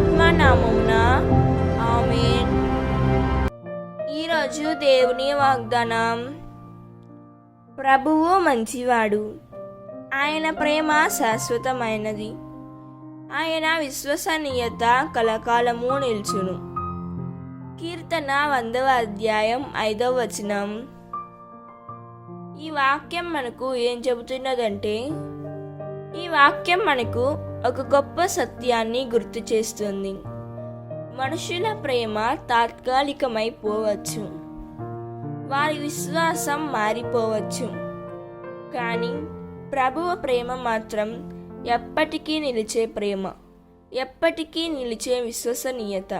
ఆత్మనామమున. Amen. ఈరోజు దేవుని వాగ్దానం. ప్రభువు మంచివాడు. ఆయన ప్రేమ శాశ్వతమైనది. ఆయన విశ్వసనీయత కలకాలము నిల్చును. కీర్తన వందవ అధ్యాయం ఐదవ వచనం. ఈ వాక్యం మనకు ఏం చెబుతున్నదంటే ఈ వాక్యం మనకు ఒక గొప్ప సత్యాన్ని గుర్తు చేస్తుంది. మనుషుల ప్రేమ తాత్కాలికమైపోవచ్చు వారి విశ్వాసం మారిపోవచ్చు. కానీ ప్రభువ ప్రేమ మాత్రం ఎప్పటికీ నిలిచే ప్రేమ ఎప్పటికీ నిలిచే విశ్వసనీయత.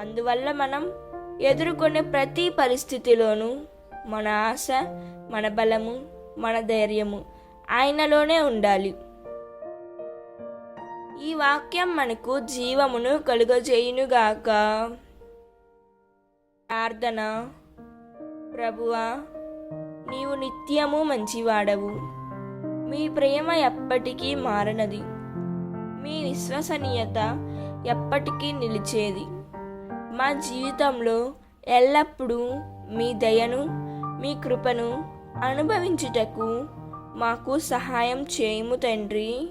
అందువల్ల మనం ఎదుర్కొనే ప్రతి పరిస్థితిలోనూ మన ఆశ మన బలము మన ధైర్యము ఆయనలోనే ఉండాలి. ఈ వాక్యం మనకు జీవమును కలుగజేయునుగాక. ప్రార్థన. ప్రభువా నీవు నిత్యము మంచివాడవు. మీ ప్రేమ ఎప్పటికీ మారనది. మీ విశ్వసనీయత ఎప్పటికీ నిలిచేది. మా జీవితంలో ఎల్లప్పుడూ మీ దయను మీ కృపను అనుభవించుటకు మాకు సహాయం చేయము తండ్రి.